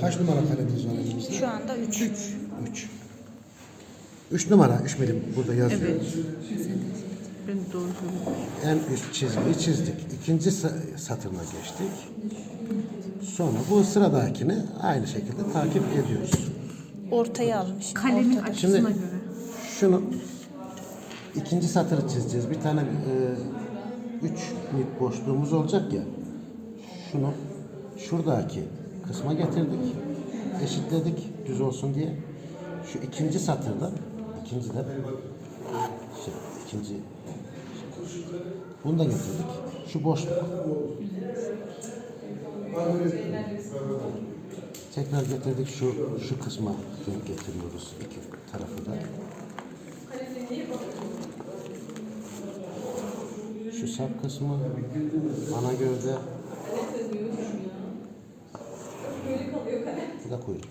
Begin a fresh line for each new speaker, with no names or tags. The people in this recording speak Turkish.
Kaç numara kalemiz var elimizde?
Şu anda 3.
3. 3 numara 3 milim burada yazıyor.
Evet. Ben doğru.
En üst çizgiyi çizdik. İkinci sa- satırına geçtik. Sonra bu sıradakini aynı şekilde takip ediyoruz.
Ortaya almış.
Kalemin
Ortada.
açısına
Şimdi-
göre.
Şunu ikinci satırı çizeceğiz. Bir tane e, üç boşluğumuz olacak ya. Şunu şuradaki kısma getirdik. Eşitledik düz olsun diye. Şu ikinci satırda ikinci de şey, ikinci bunu da getirdik. Şu boşluk. Tekrar getirdik şu şu kısma getiriyoruz iki tarafı da. Şu sap kısmı ana gövde. Bu da kuyruk.